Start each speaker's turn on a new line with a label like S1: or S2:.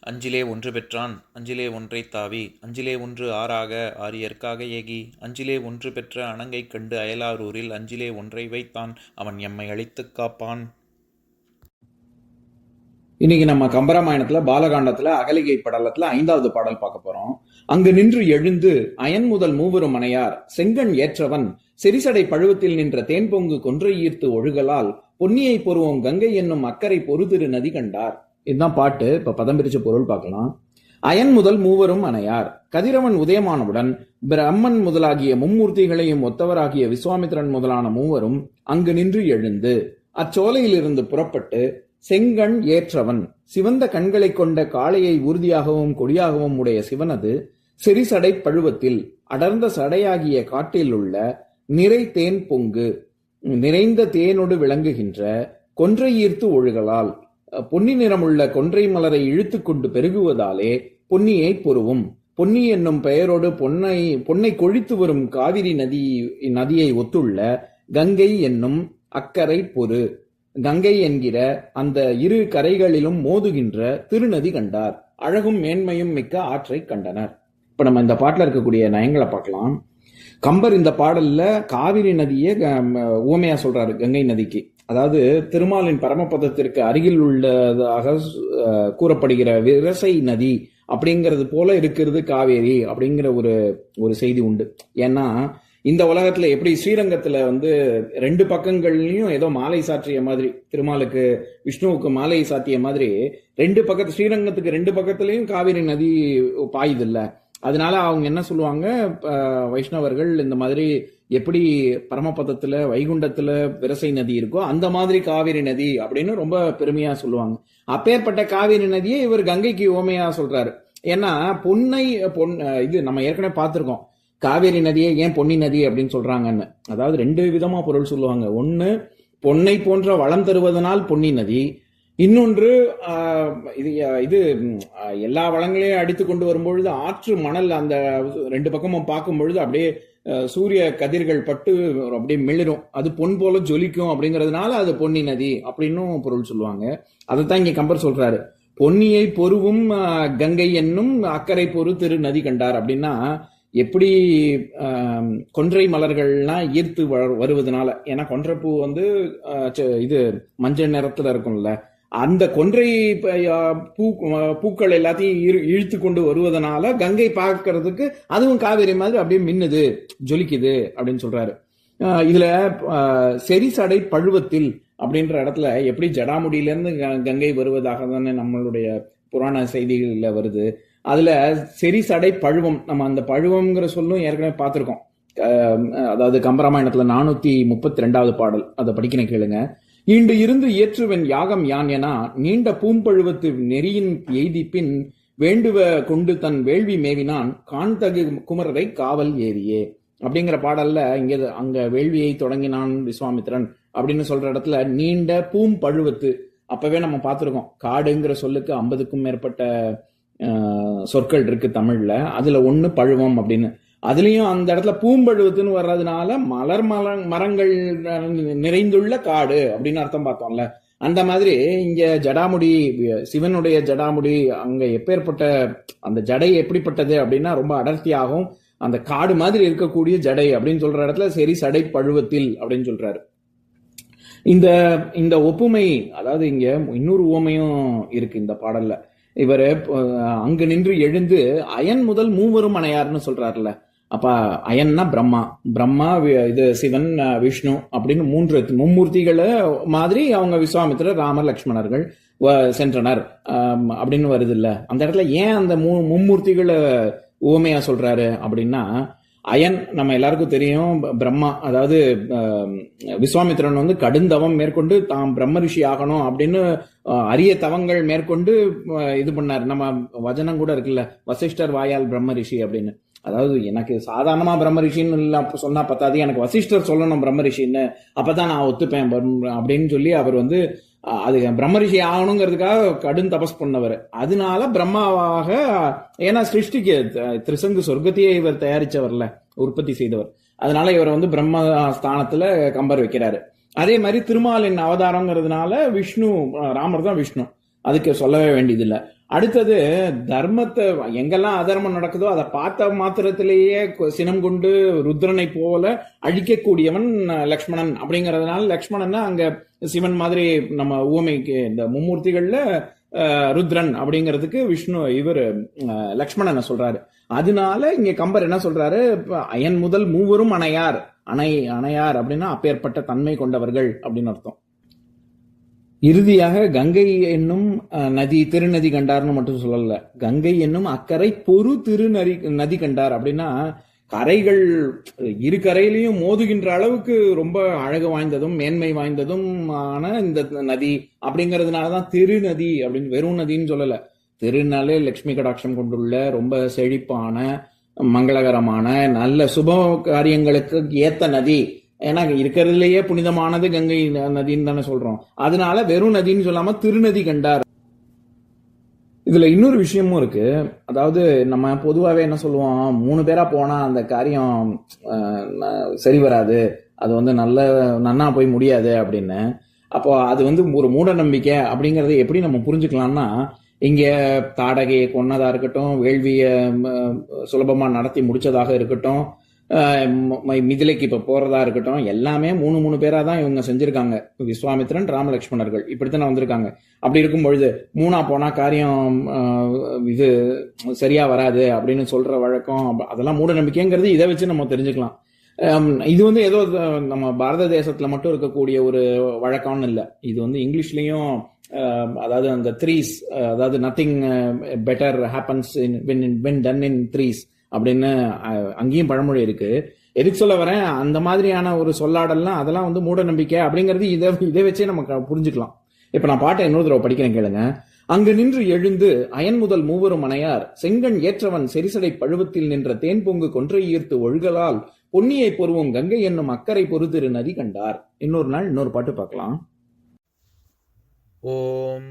S1: அஞ்சிலே ஒன்று பெற்றான் அஞ்சிலே ஒன்றை தாவி அஞ்சிலே ஒன்று ஆறாக ஆரியற்காக ஏகி அஞ்சிலே ஒன்று பெற்ற அணங்கை கண்டு அயலாரூரில் அஞ்சிலே ஒன்றை வைத்தான் அவன் எம்மை அழித்துக் காப்பான்.
S2: இன்னைக்கு நம்ம கம்பராமாயணத்துல பாலகாண்டத்துல அகலிகை படலத்துல ஐந்தாவது பாடல் பார்க்க போறோம். அங்கு நின்று எழுந்து அயன் முதல் மூவரும் மனையார் செங்கண் ஏற்றவன் செரிசடை பழுவத்தில் நின்ற தேன்பொங்கு கொன்றை ஈர்த்து ஒழுகலால் பொன்னியை பொறுவோம் கங்கை என்னும் அக்கறை பொறுதிரு நதி கண்டார். இதுதான் பாட்டு. இப்போ பதம் பிரிச்ச பொருள் பார்க்கலாம். அயன் முதல் மூவரும் அணையார். கதிரவன் உதயமானவுடன் பிரம்மன் முதலாகிய மும்மூர்த்திகளையும் ஒத்தவராகிய விஸ்வாமித்திரன் முதலான மூவரும் அங்கு நின்று எழுந்து அச்சோலையிலிருந்து புறப்பட்டு செங்கண் ஏற்றவன் சிவந்த கண்களைக் கொண்ட காளையை உறுதியாகவும் கொடியாகவும் உடைய சிவனது செரிசடை பழுவத்தில் அடர்ந்த சடையாகிய காட்டில் உள்ள நிறை தேன் பொங்கு நிறைந்த தேனொடு விளங்குகின்ற கொன்றை ஈர்த்து ஒழுகலால் பொன்னி நிறமுள்ள கொன்றை மலரை இழுத்து கொண்டு பெருகுவதாலே பொன்னியை பொருவும். பொன்னி என்னும் பெயரோடு பொன்னை பொன்னை கொழித்து வரும் காவிரி நதி நதியை ஒத்துள்ள கங்கை என்னும் அக்கரை பொறு. கங்கை என்கிற அந்த இரு கரைகளிலும் மோதுகின்ற திருநதி கண்டார். அழகும் மேன்மையும் மிக்க ஆற்றை கண்டனர். இப்ப நம்ம இந்த பாட்டில் இருக்கக்கூடிய நயங்களை பார்க்கலாம். கம்பர் இந்த பாடல்ல காவிரி நதியை ஊமையா சொல்றாரு கங்கை நதிக்கு. அதாவது திருமாலின் பரமபதத்திற்கு அருகில் உள்ளதாக கூறப்படுகிற விரசை நதி அப்படிங்கிறது போல இருக்கிறது காவேரி அப்படிங்கிற ஒரு ஒரு செய்தி உண்டு. ஏன்னா இந்த உலகத்துல எப்படி ஸ்ரீரங்கத்துல வந்து ரெண்டு பக்கங்கள்லயும் ஏதோ மாலை சாற்றிய மாதிரி திருமாலுக்கு விஷ்ணுவுக்கு மாலை சாத்திய மாதிரி ரெண்டு பக்கத்து ஸ்ரீரங்கத்துக்கு ரெண்டு பக்கத்துலயும் காவிரி நதி பாயுது இல்லை. அதனால அவங்க என்ன சொல்லுவாங்க? வைஷ்ணவர்கள் இந்த மாதிரி எப்படி பரமபதத்துல வைகுண்டத்துல விரசை நதி இருக்கோ அந்த மாதிரி காவிரி நதி அப்படின்னு ரொம்ப பெருமையா சொல்லுவாங்க. அப்பேற்பட்ட காவிரி நதியை இவர் கங்கைக்கு ஓமையா சொல்றாரு. ஏன்னா பொன்னை பொன் இது நம்ம ஏற்கனவே பார்த்திருக்கோம். காவேரி நதியை ஏன் பொன்னி நதி அப்படின்னு சொல்றாங்கன்னு. அதாவது ரெண்டு விதமா பொருள் சொல்லுவாங்க. ஒன்னு பொன்னை போன்ற வளம் தருவதனால் பொன்னி நதி இன்னொன்று இது இது எல்லா வளங்களையும் அடித்து கொண்டு வரும்பொழுது ஆற்று மணல் அந்த ரெண்டு பக்கமும் பார்க்கும் பொழுது அப்படியே சூரிய கதிர்கள் பட்டு அப்படியே மிளிரும் அது பொன் போல ஜொலிக்கும் அப்படிங்கிறதுனால அது பொன்னி நதி அப்படின்னும் பொருள் சொல்லுவாங்க. அதைத்தான் இங்கே கம்பர் சொல்றாரு. பொன்னியை பொருவும் கங்கை என்னும் அக்கறை பொறு திரு நதி கண்டார் அப்படின்னா எப்படி கொன்றை மலர்கள்லாம் ஈர்த்து வ- வருவதனால. ஏன்னா கொன்றைப்பூ வந்து ச- இது மஞ்சள் நிறத்துல இருக்கும்ல. அந்த கொன்றை பூ பூக்கள் எல்லாத்தையும் இழு- இழுத்து கொண்டு வருவதனால கங்கை பார்க்கறதுக்கு அதுவும் காவேரி மாதிரி அப்படியே மின்னுது ஜொலிக்குது அப்படின்னு சொல்றாரு. இதுல செரிசடை பழுவத்தில் அப்படின்ற இடத்துல எப்படி ஜடாமுடியில இருந்து க- கங்கை வருவதாக தானே நம்மளுடைய புராண செய்திகள்ல வருது. அதுல செரிசடை பழுவம் நம்ம அந்த பழுவம்ங்கிற சொல்லும் ஏற்கனவே பார்த்துருக்கோம். அதாவது கம்பராமாயணத்துல நானூத்தி முப்பத்தி ரெண்டாவது பாடல் அதை படிக்கிறேன் கேளுங்க. ஈண்டு இருந்து இயற்றுவன் யாகம் யான் என நீண்ட பூம்பழுவத்து நெறியின் எய்தி பின் வேண்டுவ கொண்டு தன் வேள்வி மேவினான் காண்தகு குமரரை காவல் ஏறியே. அப்படிங்கிற பாடல்ல இங்க அங்க வேள்வியை தொடங்கினான் விஸ்வாமித்திரன். அப்படின்னு சொல்ற இடத்துல நீண்ட பூம்பழுவத்து அப்பவே நம்ம பார்த்துருக்கோம். காடுங்கிற சொல்லுக்கு ஐம்பதுக்கும் மேற்பட்ட சொற்கள் இருக்கு தமிழ்ல. அதுல ஒண்ணு பழுவம் அப்படின்னு. அதுலேயும் அந்த இடத்துல பூம்பழுவத்துன்னு வர்றதுனால மலர் மல மரங்கள் நிறைந்துள்ள காடு அப்படின்னு அர்த்தம் பார்த்தோம்ல. அந்த மாதிரி இங்க ஜடாமுடி சிவனுடைய ஜடாமுடி அங்க எப்பேற்பட்ட அந்த ஜடை எப்படிப்பட்டது அப்படின்னா ரொம்ப அடர்த்தியாகும் அந்த காடு மாதிரி இருக்கக்கூடிய ஜடை அப்படின்னு சொல்ற இடத்துல சரி சடை பழுவத்தில் அப்படின்னு சொல்றாரு. இந்த இந்த ஒப்புமை அதாவது இங்க இன்னொரு உவமையும் இருக்கு இந்த பாடல்ல. இவர் அங்கு நின்று எழுந்து அயன் முதல் மூவரும் அணையார்னு சொல்றாருல்ல. அப்போ அயன்னா பிரம்மா. பிரம்மா வி- இது சிவன் விஷ்ணு அப்படின்னு மூன்று மும்மூர்த்திகளை மாதிரி அவங்க விஸ்வாமித்திர ராமர் லக்ஷ்மணர்கள் வ- சென்றனர். அப்படின்னு வருது இல்ல அந்த இடத்துல ஏன் அந்த மூ மும்மூர்த்திகளை உவமையா சொல்றாரு அப்படின்னா அயன் நம்ம எல்லாருக்கும் தெரியும் ப- பிரம்மா அதாவது விஸ்வாமித்திரன் வந்து கடுந்தவம் மேற்கொண்டு தாம் பிரம்ம ரிஷி ஆகணும் அப்படின்னு அரிய தவங்கள் மேற்கொண்டு இது பண்ணார். நம்ம வஜனம் கூட இருக்குல்ல வசிஷ்டர் வாயால் பிரம்ம ரிஷி அப்படின்னு. அதாவது எனக்கு சாதாரணமாக பிரம்ம ரிஷின்னு இல்ல அப்ப சொன்னா பத்தாது. எனக்கு வசிஷ்டர் சொல்லணும் பிரம்ம ரிஷின்னு அப்பதான் நான் ஒத்துப்பேன் பிரம்ம- அப்படின்னு சொல்லி அவர் வந்து அது பிரம்ம ரிஷி ஆகணுங்கிறதுக்காக கடும் தபஸ் பண்ணவர். அதனால பிரம்மாவாக ஏன்னா சிருஷ்டிக்கு த- சொர்க்கத்தையே இவர் தயாரிச்சவர்ல உற்பத்தி செய்தவர். அதனால இவர் வந்து பிரம்ம ஸ்தானத்துல கம்பர் வைக்கிறாரு. அதே மாதிரி திருமாலின் அவதாரங்கிறதுனால விஷ்ணு ராமர் தான் விஷ்ணு. அதுக்கு சொல்லவே வேண்டியதில்லை. அடுத்தது தர்மத்தை எங்கெல்லாம் அதர்மம் நடக்குதோ அதை பார்த்த மாத்திரத்திலேயே சினம் கொண்டு ருத்ரனை போல அழிக்கக்கூடியவன் லக்ஷ்மணன். அப்படிங்கறதுனால லக்ஷ்மணன் அங்க சிவன் மாதிரி நம்ம ஊமைக்கு இந்த மும்மூர்த்திகள்ல ருத்ரன் அப்படிங்கிறதுக்கு விஷ்ணு இவர் லக்ஷ்மணனை சொல்றாரு. அதனால இங்க கம்பர் என்ன சொல்றாரு? அயன் முதல் மூவரும் அணையார். அணை அணையார் அப்படின்னா அப்பேற்பட்ட தன்மை கொண்டவர்கள் அப்படின்னு அர்த்தம். இறுதியாக கங்கை என்னும் நதி திருநதி கண்டார்னு மட்டும் சொல்லல. கங்கை என்னும் அக்கறை பொறு திருநதி நதி கண்டார். அப்படின்னா கரைகள் இரு கரையிலையும் மோதுகின்ற அளவுக்கு ரொம்ப அழகு வாய்ந்ததும் மேன்மை வாய்ந்ததும் ஆன இந்த நதி அப்படிங்கிறதுனாலதான் திருநதி அப்படின்னு வெறும் நதின்னு சொல்லல. திருநாளே லட்சுமி கடாட்சம் கொண்டுள்ள ரொம்ப செழிப்பான மங்களகரமான நல்ல சுப காரியங்களுக்கு ஏத்த நதி. ஏன்னா இருக்கிறதுலயே புனிதமானது கங்கை ந- நதின்னு தானே சொல்றோம். அதனால வெறும் நதின்னு சொல்லாம திருநதி கண்டார். இதுல இன்னொரு விஷயமும் இருக்கு. அதாவது நம்ம பொதுவாகவே என்ன சொல்லுவோம்? மூணு பேரா போனா அந்த காரியம் சரி வராது. அது வந்து நல்ல நன்னா போய் முடியாது அப்படின்னு. அப்போ அது வந்து ஒரு மூட நம்பிக்கை அப்படிங்கறத எப்படி நம்ம புரிஞ்சுக்கலாம்னா இங்க தாடகையை கொன்னதா இருக்கட்டும் வேள்விய சுலபமா நடத்தி முடிச்சதாக இருக்கட்டும் மிதிலைக்கு இப்ப போறதா இருக்கட்டும் எல்லாமே மூணு மூணு பேரா தான் இவங்க செஞ்சிருக்காங்க. விஸ்வாமித்திரன் ராமலட்சுமணர்கள் இப்படித்தானே வந்திருக்காங்க. அப்படி இருக்கும் பொழுது மூணா போனா காரியம் இது சரியா வராது அப்படின்னு சொல்ற வழக்கம் அதெல்லாம் மூட நம்பிக்கைங்கிறது இதை வச்சு நம்ம தெரிஞ்சுக்கலாம். இது வந்து ஏதோ நம்ம பாரத தேசத்துல மட்டும் இருக்கக்கூடிய ஒரு வழக்கம்னு இல்லை. இது வந்து இங்கிலீஷ்லயும் அதாவது அந்த த்ரீஸ் அதாவது nothing better happens in when done in threes அப்படின்னு அங்கேயும் பழமொழி இருக்கு. எதுக்கு சொல்ல வரேன்? அந்த மாதிரியான ஒரு சொல்லாடல்லாம் அதெல்லாம் வந்து மூட நம்பிக்கை அப்படிங்கிறது இதை இதை வச்சே நம்ம புரிஞ்சுக்கலாம். இப்ப நான் பாட்டை இன்னொரு தடவை படிக்கிறேன் கேளுங்க. அங்கு நின்று எழுந்து அயன் முதல் மூவரும் அணையார். செங்கண் ஏற்றவன் செரிசடை பழுவத்தில் நின்ற தேன் பொங்கு கொன்றை ஈர்த்து ஒழுகலால் பொன்னியை பொருவும் கங்கை என்னும் அக்கறை பொறுத்திரு நதி கண்டார். இன்னொரு நாள் இன்னொரு பாட்டு பார்க்கலாம்.
S1: ஓம்